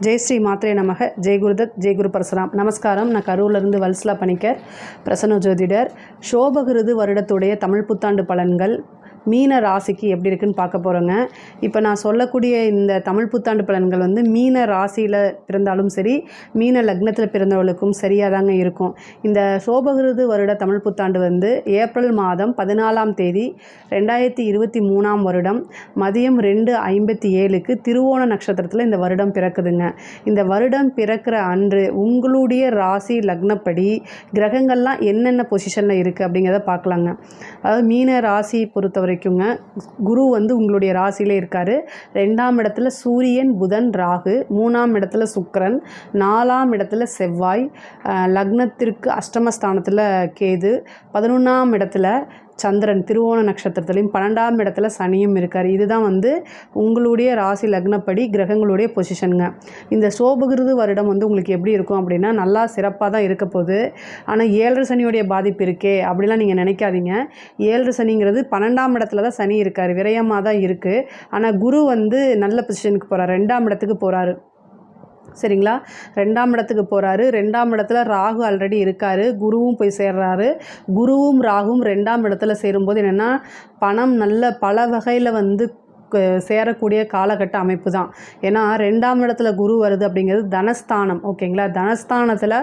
ஜெய் ஸ்ரீ மாத்ரே நமக. ஜெய் குருதத் ஜெய் குரு பரசுராம். நமஸ்காரம். நான் கரூர்லேருந்து வல்சலா பணிக்கர் பிரசன்ன ஜோதிடர். சோபகிருது வருடத்துடைய தமிழ் புத்தாண்டு பலன்கள் மீன ராசிக்கு எப்படி இருக்குன்னு பார்க்க போகிறோங்க இப்போ நான் சொல்லக்கூடிய இந்த தமிழ் புத்தாண்டு பலன்கள் வந்து மீன ராசியில் பிறந்தாலும் சரி மீன லக்னத்தில் பிறந்தவர்களுக்கும் சரியாக தாங்க இருக்கும். இந்த சோபகிருது வருட தமிழ் புத்தாண்டு வந்து ஏப்ரல் மாதம் பதினாலாம் தேதி ரெண்டாயிரத்தி இருபத்தி மூணாம் வருடம் மதியம் ரெண்டு ஐம்பத்தி ஏழுக்கு திருவோண நட்சத்திரத்தில் இந்த வருடம் பிறக்குதுங்க. இந்த வருடம் பிறக்கிற அன்று உங்களுடைய ராசி லக்னப்படி கிரகங்கள்லாம் என்னென்ன பொசிஷனில் இருக்குது அப்படிங்கிறத பார்க்கலாங்க. அதாவது மீன ராசி பொறுத்தவரை வைக்குங்க குரு வந்து உங்களுடைய ராசியில் இருக்கார். ரெண்டாம் இடத்துல சூரியன் புதன் ராகு. மூணாம் இடத்துல சுக்கிரன். நாலாம் இடத்துல செவ்வாய். லக்னத்திற்கு அஷ்டமஸ்தானத்தில் கேது. பதினொன்றாம் இடத்துல சந்திரன் திருவோண நட்சத்திரத்துலையும் பன்னெண்டாம் இடத்துல சனியும் இருக்கார். இதுதான் வந்து உங்களுடைய ராசி லக்னப்படி கிரகங்களுடைய பொசிஷனுங்க இந்த சோபகிருது வருடம் வந்து உங்களுக்கு எப்படி இருக்கும் அப்படின்னா நல்லா சிறப்பாக தான் இருக்க போகுது. ஆனால் ஏழரை சனியுடைய பாதிப்பு இருக்கே அப்படிலாம் நீங்கள் நினைக்காதீங்க. ஏழரை சனிங்கிறது பன்னெண்டாம் இடத்துல தான் சனி இருக்கார். விரயமாக தான் இருக்குது ஆனால் குரு வந்து நல்ல பொசிஷனுக்கு போகிறார் ரெண்டாம் இடத்துக்கு போகிறாரு சரிங்களா? ரெண்டாம் இடத்துக்கு போகிறாரு ரெண்டாம் இடத்துல ராகு ஆல்ரெடி இருக்கார். குருவும் போய் சேர்றாரு. குருவும் ராகுவும் ரெண்டாம் இடத்துல சேரும்போது என்னென்னா பணம் நல்ல பல வகையில் வந்து சேரக்கூடிய காலகட்ட அமைப்பு தான் ஏன்னா ரெண்டாம் இடத்துல குரு வருது அப்படிங்கிறது தனஸ்தானம் ஓகேங்களா? தனஸ்தானத்தில்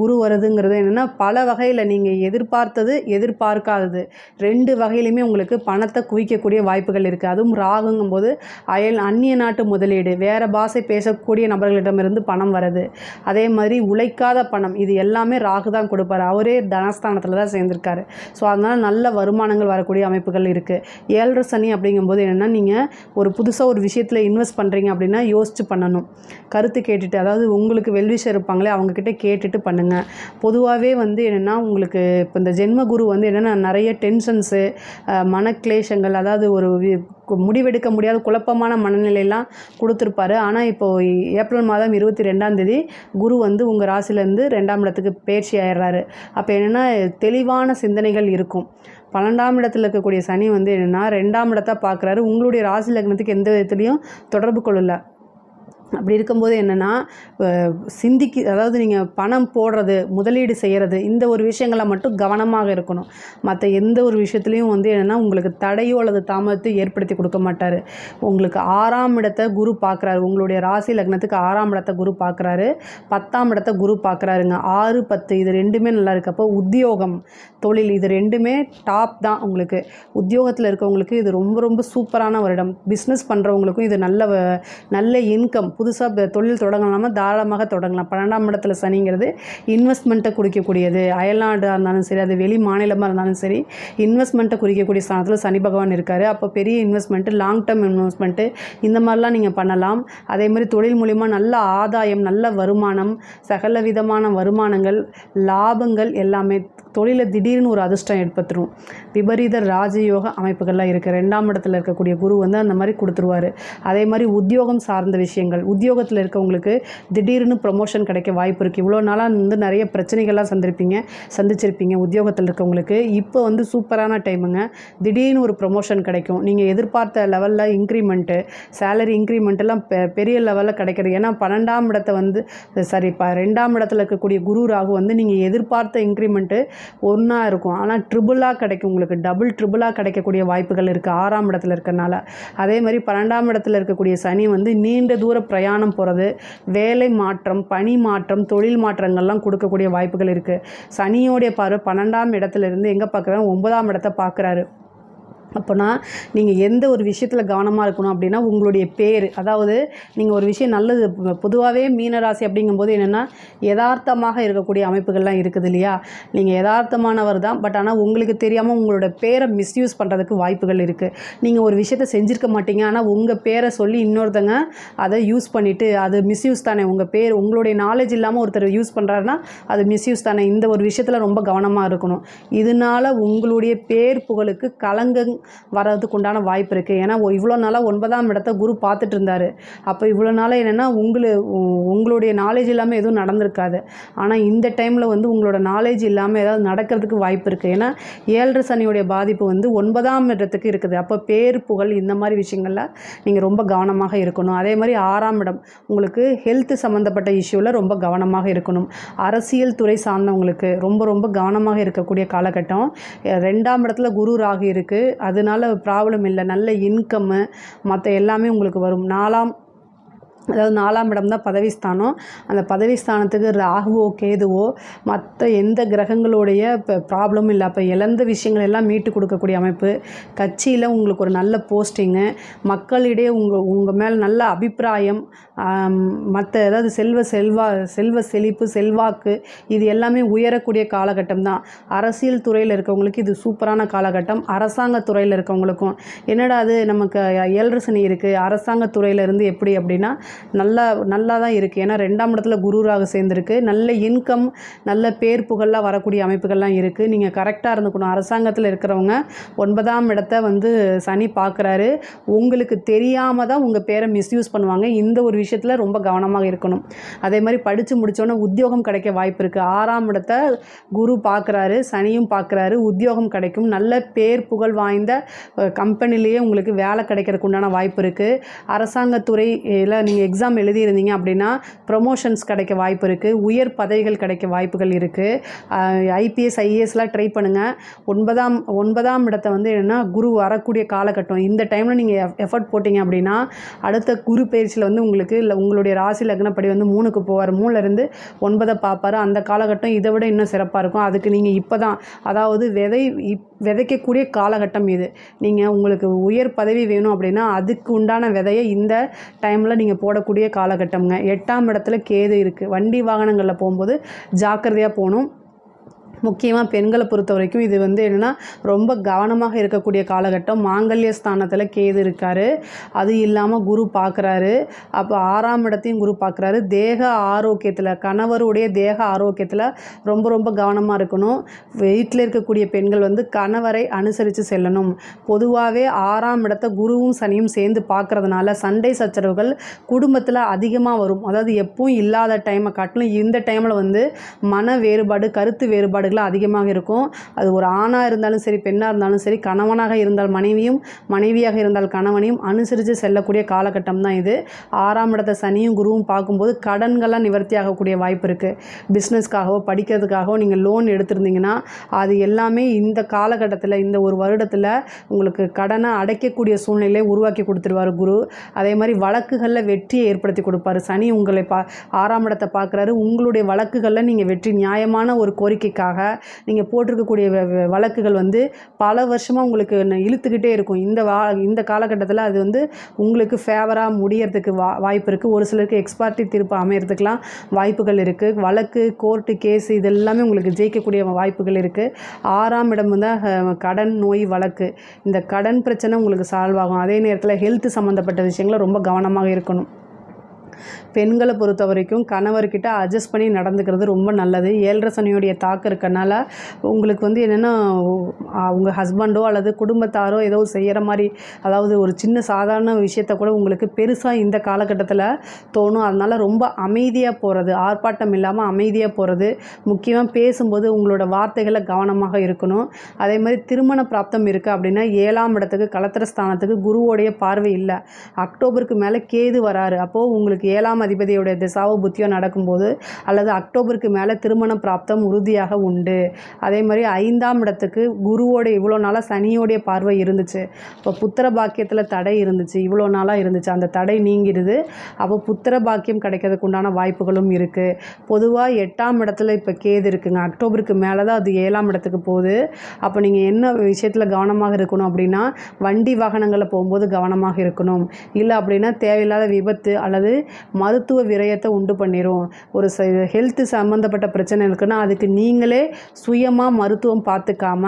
குரு வருதுங்கிறது என்னென்னா பல வகையில் நீங்கள் எதிர்பார்த்தது எதிர்பார்க்காதது. ரெண்டு வகையிலுமே உங்களுக்கு பணத்தை குவிக்கக்கூடிய வாய்ப்புகள் இருக்குது அதுவும் ராகுங்கும்போது அயல் அந்நிய நாட்டு முதலீடு வேறு பாஷை பேசக்கூடிய நபர்களிடமிருந்து பணம் வருது அதே மாதிரி உழைக்காத பணம் இது எல்லாமே ராகு தான் கொடுப்பாரு. அவரே தனஸ்தானத்தில் தான் சேர்ந்திருக்காரு. ஸோ அதனால் நல்ல வருமானங்கள் வரக்கூடிய அமைப்புகள் இருக்குது ஏழரை சனி அப்படிங்கும்போது என்னென்னா நீங்கள் ஒரு புதுசாக ஒரு விஷயத்தில் இன்வெஸ்ட் பண்ணுறீங்க அப்படின்னா யோசிச்சு பண்ணணும். கருத்து கேட்டுட்டு அதாவது உங்களுக்கு வெல்விஷர் இருப்பாங்களே அவங்கக்கிட்ட கேட்டுட்டு பண்ணுங்கள் பொதுவாகவே வந்து என்னென்னா உங்களுக்கு இப்போ இந்த ஜென்ம குரு வந்து என்னென்னா நிறைய டென்ஷன்ஸு மனக்லேஷங்கள் அதாவது ஒரு முடிவெடுக்க முடியாத குழப்பமான மனநிலையெல்லாம் கொடுத்துருப்பாரு. ஆனால் இப்போது ஏப்ரல் மாதம் இருபத்தி ரெண்டாம் தேதி குரு வந்து உங்கள் ராசிலேருந்து ரெண்டாம் இடத்துக்கு பயிற்சி ஆயிடுறாரு. அப்போ என்னென்னா தெளிவான சிந்தனைகள் இருக்கும். பன்னெண்டாம் இடத்துல இருக்கக்கூடிய சனி வந்து என்னென்னா ரெண்டாம் இடத்த பார்க்குறாரு. உங்களுடைய ராசி லக்னத்துக்கு எந்த விதத்துலேயும் தொடர்பு கொள்ளலை. அப்படி இருக்கும்போது என்னென்னா சிந்திக்கு அதாவது நீங்கள் பணம் போடுறது முதலீடு செய்கிறது இந்த ஒரு விஷயங்களை மட்டும் கவனமாக இருக்கணும். மற்ற எந்த ஒரு விஷயத்துலையும் வந்து என்னென்னா உங்களுக்கு தடையோ அல்லது தாமதத்தை ஏற்படுத்தி கொடுக்க மாட்டார். உங்களுக்கு ஆறாம் இடத்தை குரு பார்க்குறாரு உங்களுடைய ராசி லக்னத்துக்கு ஆறாம் இடத்தை குரு பார்க்குறாரு பத்தாம் இடத்தை குரு பார்க்குறாருங்க ஆறு பத்து இது ரெண்டுமே நல்லா இருக்கப்போ உத்தியோகம் தொழில் இது ரெண்டுமே டாப் தான் உங்களுக்கு. உத்தியோகத்தில் இருக்கவங்களுக்கு இது ரொம்ப ரொம்ப சூப்பரான வருடம் பிஸ்னஸ் பண்ணுறவங்களுக்கும் இது நல்ல வ- நல்ல இன்கம் புதுசாக தொழில் தொடங்கலாமா? தாராளமாக தொடங்கலாம். பன்னெண்டாம் இடத்துல சனிங்கிறது இன்வெஸ்ட்மெண்ட்டை குறிக்கக்கூடியது. அயல்நாடாக இருந்தாலும் சரி அது வெளி மாநிலமாக இருந்தாலும் சரி இன்வெஸ்ட்மெண்ட்டை குறிக்கக்கூடிய ஸ்தானத்தில் சனி பகவான் இருக்கார். அப்போ பெரிய இன்வெஸ்ட்மெண்ட்டு லாங் டேர்ம் இன்வெஸ்ட்மெண்ட்டு இந்த மாதிரிலாம் நீங்கள் பண்ணலாம். அதே மாதிரி தொழில் மூலிமா நல்ல ஆதாயம் நல்ல வருமானம் சகல விதமான வருமானங்கள் லாபங்கள் எல்லாமே தொழிலை திடீர்னு ஒரு அதிர்ஷ்டம் ஏற்படுத்துரும் விபரீத ராஜயோக அமைப்புகள்லாம் இருக்குது ரெண்டாம் இடத்துல இருக்கக்கூடிய குரு வந்து அந்த மாதிரி கொடுத்துருவாரு. அதே மாதிரி உத்தியோகம் சார்ந்த விஷயங்கள். உத்தியோகத்தில் இருக்கவங்களுக்கு திடீர்னு ப்ரொமோஷன் கிடைக்க வாய்ப்பு இருக்குது இவ்வளோ நாளாக வந்து நிறைய பிரச்சனைகள்லாம் சந்திருப்பீங்க சந்திச்சிருப்பீங்க உத்தியோகத்தில் இருக்கவங்களுக்கு. இப்போ வந்து சூப்பரான டைமுங்க திடீர்னு ஒரு ப்ரொமோஷன் கிடைக்கும். நீங்கள் எதிர்பார்த்த லெவலில் இன்க்ரிமெண்ட்டு சேலரி இன்க்ரிமெண்ட்டெல்லாம் பெ- பெரிய லெவலில் கிடைக்கிறது. ஏன்னா பன்னெண்டாம் இடத்த வந்து சாரி இப்போ ரெண்டாம் இடத்துல இருக்கக்கூடிய குரு ராகு வந்து நீங்கள் எதிர்பார்த்த இன்க்ரிமெண்ட்டு ஒன்றா இருக்கும். ஆனால் ட்ரிபிளாக கிடைக்கும். உங்களுக்கு டபுள் ட்ரிபிளாக கிடைக்கக்கூடிய வாய்ப்புகள் இருக்குது ஆறாம் இடத்துல இருக்கறனால அதே மாதிரி பன்னெண்டாம் இடத்துல இருக்கக்கூடிய சனி வந்து நீண்ட தூர பிரயாணம் போகிறது வேலை மாற்றம் பணி மாற்றம் தொழில் மாற்றங்கள்லாம் கொடுக்கக்கூடிய வாய்ப்புகள் இருக்குது சனியோடைய பார்வை பன்னெண்டாம் இடத்துல இருந்து எங்கே பார்க்குறாரு? ஒன்பதாம் இடத்த பார்க்குறாரு. அப்போனா நீங்கள் எந்த ஒரு விஷயத்தில் கவனமாக இருக்கணும் அப்படின்னா உங்களுடைய பேர். அதாவது நீங்கள் ஒரு விஷயம் நல்லது பொதுவாகவே மீனராசி அப்படிங்கும்போது என்னென்னா யதார்த்தமாக இருக்கக்கூடிய அமைப்புகள்லாம் இருக்குது இல்லையா? நீங்கள் யதார்த்தமானவர் தான் பட் ஆனால் உங்களுக்கு தெரியாமல் உங்களோட பேரை மிஸ்யூஸ் பண்ணுறதுக்கு வாய்ப்புகள் இருக்குது நீங்கள் ஒரு விஷயத்தை செஞ்சுருக்க மாட்டீங்க ஆனால் உங்கள் பேரை சொல்லி இன்னொருத்தங்க அதை யூஸ் பண்ணிவிட்டு அது மிஸ்யூஸ் தானே. உங்கள் பேர் உங்களுடைய நாலேஜ் இல்லாமல் ஒருத்தர் யூஸ் பண்ணுறாருன்னா அது மிஸ்யூஸ் தானே. இந்த ஒரு விஷயத்தில் ரொம்ப கவனமாக இருக்கணும். இதனால உங்களுடைய பேர் புகழுக்கு கலங்க வர்றதுக்கு உண்டான வாய்ப்பு இருக்குது ஏன்னா இவ்வளோ நாளாக ஒன்பதாம் இடத்த குரு பார்த்துட்டு இருந்தார் அப்போ இவ்வளோ நாளாக என்னென்னா உங்களு உங்களுடைய நாலேஜ் இல்லாமல் எதுவும் நடந்திருக்காது. ஆனால் இந்த டைமில் வந்து உங்களோட நாலேஜ் இல்லாமல் ஏதாவது நடக்கிறதுக்கு வாய்ப்பு இருக்குது ஏன்னா ஏழரை சனியுடைய பாதிப்பு வந்து ஒன்பதாம் இடத்துக்கு இருக்குது. அப்போ பேர் புகழ் இந்த மாதிரி விஷயங்களில் நீங்கள் ரொம்ப கவனமாக இருக்கணும். அதே மாதிரி ஆறாம் இடம் உங்களுக்கு ஹெல்த் சம்மந்தப்பட்ட இஷ்யூவில் ரொம்ப கவனமாக இருக்கணும். அரசியல் துறை சார்ந்தவங்களுக்கு ரொம்ப ரொம்ப கவனமாக இருக்கக்கூடிய காலகட்டம். ரெண்டாம் இடத்துல குரு ராகு இருக்குது அது அதனால ப்ராப்ளம் இல்லை. நல்ல இன்கம்மு மற்ற எல்லாமே உங்களுக்கு வரும். நாலாம் அதாவது நாலாம் இடம் தான் பதவி ஸ்தானம் அந்த பதவிஸ்தானத்துக்கு ராகுவோ கேதுவோ மற்ற எந்த கிரகங்களுடைய இப்போ ப்ராப்ளமும் இல்லை. அப்போ இழந்த விஷயங்கள் எல்லாம் மீட்டு கொடுக்கக்கூடிய அமைப்பு. கட்சியில் உங்களுக்கு ஒரு நல்ல போஸ்டிங்கு மக்களிடையே உங்கள் உங்கள் மேல் நல்ல அபிப்பிராயம் மற்ற ஏதாவது செல்வ செல்வா செல்வ செழிப்பு செல்வாக்கு இது எல்லாமே உயரக்கூடிய காலகட்டம் தான். அரசியல் துறையில் இருக்கவங்களுக்கு இது சூப்பரான காலகட்டம். அரசாங்க துறையில் இருக்கவங்களுக்கும் என்னடா அது நமக்கு ஏழரை சனி இருக்குது அரசாங்க துறையிலேருந்து எப்படி அப்படின்னா நல்லா நல்லா தான் இருக்குது ஏன்னா ரெண்டாம் இடத்துல குருராக சேர்ந்துருக்கு. நல்ல இன்கம் நல்ல பேர் புகழெலாம் வரக்கூடிய அமைப்புகள்லாம் இருக்குது நீங்கள் கரெக்டாக இருந்துக்கணும். அரசாங்கத்தில் இருக்கிறவங்க ஒன்பதாம் இடத்த வந்து சனி பார்க்குறாரு உங்களுக்கு தெரியாமல் தான் உங்கள் பேரை மிஸ்யூஸ் பண்ணுவாங்க. இந்த ஒரு விஷயத்தில் ரொம்ப கவனமாக இருக்கணும். அதே மாதிரி படித்து முடித்தோன்னே உத்தியோகம் கிடைக்க வாய்ப்பு இருக்குது ஆறாம் இடத்த குரு பார்க்குறாரு சனியும் பார்க்குறாரு உத்தியோகம் கிடைக்கும். நல்ல பேர் புகழ் வாய்ந்த கம்பெனிலேயே உங்களுக்கு வேலை கிடைக்கிறதுக்கு உண்டான வாய்ப்பு இருக்குது அரசாங்கத்துறையில் நீங்கள் எக்ஸாம் எழுதியிருந்தீங்க அப்படின்னா ப்ரொமோஷன்ஸ் கிடைக்க வாய்ப்பு இருக்குது உயர் பதவிகள் கிடைக்க வாய்ப்புகள் இருக்குது ஐபிஎஸ் ஐஏஎஸ்லாம் ட்ரை பண்ணுங்கள் ஒன்பதாம் ஒன்பதாம் இடத்த வந்து என்னென்னா குரு வரக்கூடிய காலகட்டம். இந்த டைமில் நீங்கள் எஃபர்ட் போட்டிங்க அப்படின்னா அடுத்த குரு பயிற்சியில் வந்து உங்களுக்கு இல்லை உங்களுடைய ராசி லக்னப்படி வந்து மூணுக்கு போவார். மூணுலேருந்து ஒன்பதை பார்ப்பாரு. அந்த காலகட்டம் இதை விட இன்னும் சிறப்பாக இருக்கும். அதுக்கு நீங்கள் இப்போ தான் அதாவது விதை இப் விதைக்கக்கூடிய காலகட்டம் இது. நீங்கள் உங்களுக்கு உயர் பதவி வேணும் அப்படின்னா அதுக்கு உண்டான விதையை இந்த டைமில் நீங்கள் போட போடக்கூடிய காலகட்டம்ங்க. எட்டாம் இடத்துல கேது இருக்குது வண்டி வாகனங்களில் போகும்போது ஜாக்கிரதையாக போகணும். முக்கியமாக பெண்களை பொறுத்த வரைக்கும் இது வந்து என்னென்னா ரொம்ப கவனமாக இருக்கக்கூடிய காலகட்டம். மாங்கல்ய ஸ்தானத்தில் கேது இருக்கார். அது இல்லாமல் குரு பார்க்குறாரு அப்போ ஆறாம் இடத்தையும் குரு பார்க்குறாரு தேக ஆரோக்கியத்தில் கணவருடைய தேக ஆரோக்கியத்தில் ரொம்ப ரொம்ப கவனமாக இருக்கணும். வீட்டில் இருக்கக்கூடிய பெண்கள் வந்து கணவரை அனுசரித்து செல்லணும். பொதுவாகவே ஆறாம் இடத்த குருவும் சனியும் சேர்ந்து பார்க்குறதுனால சண்டை சச்சரவுகள் குடும்பத்தில் அதிகமாக வரும். அதாவது எப்பவும் இல்லாத டைமை காட்டிலும் இந்த டைமில் வந்து மன வேறுபாடு கருத்து வேறுபாடு வேறுபாடுகள் அதிகமாக இருக்கும். அது ஒரு ஆணாக இருந்தாலும் சரி பெண்ணாக இருந்தாலும் சரி கணவனாக இருந்தால் மனைவியும் மனைவியாக இருந்தால் கணவனையும் அனுசரித்து செல்லக்கூடிய காலகட்டம் தான் இது. ஆறாம் இடத்த சனியும் குருவும் பார்க்கும்போது கடன்கள்லாம் நிவர்த்தி ஆகக்கூடிய வாய்ப்பு இருக்குது பிஸ்னஸ்க்காகவோ படிக்கிறதுக்காகவோ நீங்கள் லோன் எடுத்திருந்தீங்கன்னா அது எல்லாமே இந்த காலகட்டத்தில் இந்த ஒரு வருடத்தில் உங்களுக்கு கடனை அடைக்கக்கூடிய சூழ்நிலையை உருவாக்கி கொடுத்துருவார் குரு. அதே மாதிரி வழக்குகளில் வெற்றியை ஏற்படுத்தி கொடுப்பாரு. சனி உங்களை பா ஆறாம் இடத்தை பார்க்குறாரு. உங்களுடைய வழக்குகளில் நீங்கள் வெற்றி நியாயமான ஒரு கோரிக்கைக்காக நீங்கள் போட்டிருக்கக்கூடிய வ- வழக்குகள் வந்து பல வருஷமாக உங்களுக்கு இழுத்துக்கிட்டே இருக்கும். இந்த வா இந்த காலகட்டத்தில் அது வந்து உங்களுக்கு ஃபேவராக முடியறதுக்கு வா வாய்ப்பு இருக்குது ஒரு சிலருக்கு எக்ஸ்பார்ட்டி தீர்ப்பு அமையறதுக்கெலாம் வாய்ப்புகள் இருக்குது வழக்கு கோர்ட்டு கேஸ் இது எல்லாமே உங்களுக்கு ஜெயிக்கக்கூடிய வாய்ப்புகள் இருக்குது ஆறாம் இடம் வந்து கடன் நோய் வழக்கு. இந்த கடன் பிரச்சனை உங்களுக்கு சால்வ் ஆகும். அதே நேரத்தில் ஹெல்த் சம்மந்தப்பட்ட விஷயங்களை ரொம்ப கவனமாக இருக்கணும். பெண்களை பொறுத்த வரைக்கும் கணவர்கிட்ட அட்ஜஸ்ட் பண்ணி நடந்துக்கிறது ரொம்ப நல்லது. ஏழரை சனியுடைய தாக்கம் இருக்கறனால உங்களுக்கு வந்து என்னென்னா அவங்க ஹஸ்பண்டோ அல்லது குடும்பத்தாரோ ஏதோ செய்கிற மாதிரி அதாவது ஒரு சின்ன சாதாரண விஷயத்த கூட உங்களுக்கு பெருசாக இந்த காலகட்டத்தில் தோணும். அதனால் ரொம்ப அமைதியாக போகிறது ஆர்ப்பாட்டம் இல்லாமல் அமைதியாக போகிறது முக்கியமாக பேசும்போது உங்களோட வார்த்தைகளை கவனமாக இருக்கணும். அதே மாதிரி திருமண பிராப்தம் இருக்குது அப்படின்னா ஏழாம் இடத்துக்கு கலத்திர ஸ்தானத்துக்கு குருவோடைய பார்வை இல்லை. அக்டோபருக்கு மேலே கேது வராரு. அப்போது உங்களுக்கு ஏழாம் அதிபதியோட திசாவோ புத்தியோ நடக்கும்போது அல்லது அக்டோபருக்கு மேலே திருமண பிராப்தம் உறுதியாக உண்டு. அதே மாதிரி ஐந்தாம் இடத்துக்கு குருவோட இவ்வளோ நாளாக சனியோடைய பார்வை இருந்துச்சு. இப்போ புத்திர பாக்கியத்தில் தடை இருந்துச்சு. இவ்வளோ நாளாக இருந்துச்சு. அந்த தடை நீங்கிடுது. அப்போ புத்திர பாக்கியம் கிடைக்கிறதுக்கு உண்டான வாய்ப்புகளும் இருக்குது பொதுவாக எட்டாம் இடத்துல இப்போ கேது இருக்குங்க. அக்டோபருக்கு மேலே தான் அது ஏழாம் இடத்துக்கு போகுது. அப்போ நீங்கள் என்ன விஷயத்தில் கவனமாக இருக்கணும் அப்படின்னா வண்டி வாகனங்களில் போகும்போது கவனமாக இருக்கணும். இல்லை அப்படின்னா தேவையில்லாத விபத்து அல்லது மருத்துவ விரயத்தை உண்டு பண்ணிடும் ஒரு ச ஹெல்த்து சம்மந்தப்பட்ட பிரச்சனை இருக்குன்னா அதுக்கு நீங்களே சுயமாக மருத்துவம் பார்த்துக்காம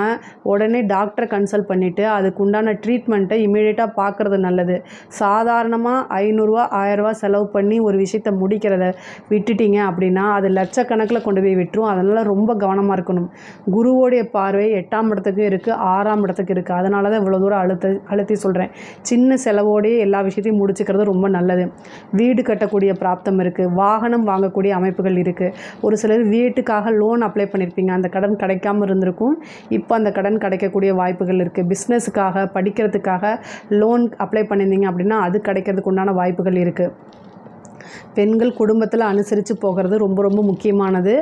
உடனே டாக்டரை கன்சல்ட் பண்ணிவிட்டு அதுக்கு உண்டான ட்ரீட்மெண்ட்டை இமீடியட்டாக பார்க்குறது நல்லது. சாதாரணமாக ஐநூறுரூவா ஆயரூவா செலவு பண்ணி ஒரு விஷயத்தை முடிக்கிறத விட்டுட்டீங்க அப்படின்னா அது லட்சக்கணக்கில் கொண்டு போய் விட்டுரும். அதனால் ரொம்ப கவனமாக இருக்கணும். குருவோடைய பார்வை எட்டாம் இடத்துக்கும் இருக்குது ஆறாம் இடத்துக்கு இருக்குது அதனால தான் இவ்வளோ தூரம் அழுத்த அழுத்தி சொல்கிறேன் சின்ன செலவோடையே எல்லா விஷயத்தையும் முடிச்சுக்கிறது ரொம்ப நல்லது. வீடு கட்டக்கூடிய பிராப்தம் இருக்குது வாகனம் வாங்கக்கூடிய அமைப்புகள் இருக்குது ஒரு சிலர் வீட்டுக்காக லோன் அப்ளை பண்ணியிருப்பீங்க அந்த கடன் கிடைக்காம இருந்திருக்கும். இப்போ அந்த கடன் கிடைக்கக்கூடிய வாய்ப்புகள் இருக்குது பிஸ்னஸுக்காக படிக்கிறதுக்காக லோன் அப்ளை பண்ணியிருந்தீங்க அப்படின்னா அது கிடைக்கிறதுக்கு உண்டான வாய்ப்புகள் இருக்குது பெண்கள் குடும்பத்தில் அனுசரித்து போகிறது ரொம்ப ரொம்ப முக்கியமானது.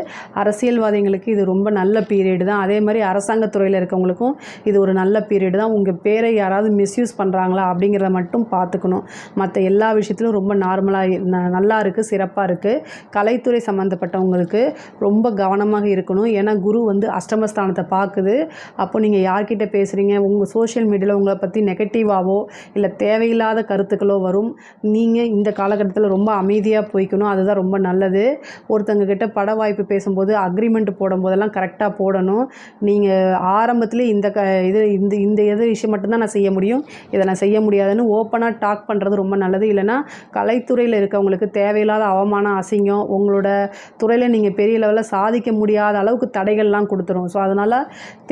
அரசியல்வாதிகளுக்கு இது ரொம்ப நல்ல பீரியடு தான். அதே மாதிரி அரசாங்கத்துறையில் இருக்கவங்களுக்கும் இது ஒரு நல்ல பீரியடு தான். உங்கள் பேரை யாராவது மிஸ்யூஸ் பண்ணுறாங்களா அப்படிங்கிறத மட்டும் பார்த்துக்கணும். மற்ற எல்லா விஷயத்திலும் ரொம்ப நார்மலாக நல்லா இருக்குது சிறப்பாக இருக்குது கலைத்துறை சம்மந்தப்பட்டவங்களுக்கு ரொம்ப கவனமாக இருக்கணும். ஏன்னா குரு வந்து அஷ்டமஸ்தானத்தை பார்க்குது. அப்போ நீங்கள் யார்கிட்ட பேசுகிறீங்க உங்கள் சோஷியல் மீடியாவில் உங்களை பற்றி நெகட்டிவாகவோ இல்லை தேவையில்லாத கருத்துக்களோ வரும். நீங்கள் இந்த காலகட்டத்தில் ரொம்ப அமைதியாக போய்க்கணும். அதுதான் ரொம்ப நல்லது. ஒருத்தங்க கிட்ட பட வாய்ப்பு பேசும்போது அக்ரிமெண்ட் போடும்போதெல்லாம் கரெக்டாக போடணும். நீங்கள் ஆரம்பத்துலேயே இந்த க இது இந்த இந்த எது விஷயம் மட்டும்தான் நான் செய்ய முடியும். இதை நான் செய்ய முடியாதுன்னு ஓப்பனாக டாக் பண்ணுறது ரொம்ப நல்லது. இல்லைன்னா கலைத்துறையில் இருக்கவங்களுக்கு தேவையில்லாத அவமானம் அசிங்கம் உங்களோட துறையில் நீங்கள் பெரிய லெவலில் சாதிக்க முடியாத அளவுக்கு தடைகள்லாம் கொடுத்துரும். ஸோ அதனால்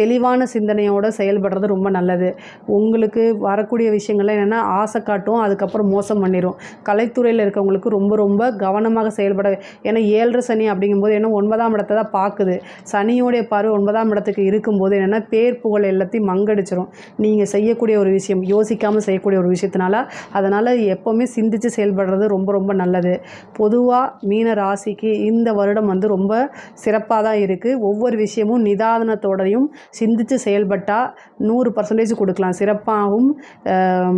தெளிவான சிந்தனையோடு செயல்படுறது ரொம்ப நல்லது. உங்களுக்கு வரக்கூடிய விஷயங்கள்லாம் என்னென்னா ஆசை காட்டும் அதுக்கப்புறம் மோசம் பண்ணிடும் கலைத்துறையில் இருக்கவங்களுக்கு ரொம்ப ரொம்ப ரொம்ப கவனமாக செயல்பட ஏன்னா ஏழரை சனி அப்படிங்கும்போது என்ன ஒன்பதாம் இடத்தை தான் பார்க்குது. சனியோடைய பார்வை ஒன்பதாம் இடத்துக்கு இருக்கும்போது என்னென்னா பேர் புகழ் எல்லாத்தையும் மங்கடிச்சிரும். நீங்கள் செய்யக்கூடிய ஒரு விஷயம் யோசிக்காமல் செய்யக்கூடிய ஒரு விஷயத்தினால அதனால் எப்போவுமே சிந்தித்து செயல்படுறது ரொம்ப ரொம்ப நல்லது. பொதுவாக மீன ராசிக்கு இந்த வருடம் வந்து ரொம்ப சிறப்பாக தான் இருக்குது ஒவ்வொரு விஷயமும் நிதானத்தோடையும் சிந்தித்து செயல்பட்டால் நூறு பர்சன்டேஜ் கொடுக்கலாம். சிறப்பாகவும்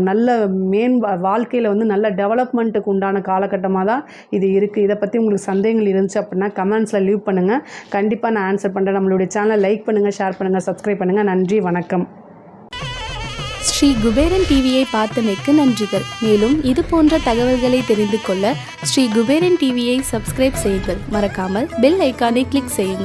நல்ல மேன் வாழ்க்கையில் வந்து நல்ல டெவலப்மெண்ட்டுக்கு உண்டான காலகட்டமாக தான் இது இருக்குது இதை பற்றி உங்களுக்கு சந்தேகங்கள் இருந்துச்சு அப்படின்னா கமெண்ட்ஸில் லீவ் பண்ணுங்கள் கண்டிப்பாக நான் ஆன்சர் பண்ணுறேன் நம்மளுடைய சேனலை லைக் பண்ணுங்கள் ஷேர் பண்ணுங்கள் சப்ஸ்கிரைப் பண்ணுங்கள் நன்றி வணக்கம். ஸ்ரீ குபேரன் டிவியை பார்த்தமைக்கு நன்றிகள். மேலும் இது போன்ற தகவல்களை தெரிந்து கொள்ள ஸ்ரீ குபேரன் டிவியை சப்ஸ்கிரைப் செய்யுங்கள். மறக்காமல் பெல் ஐக்கானை கிளிக் செய்யுங்கள்.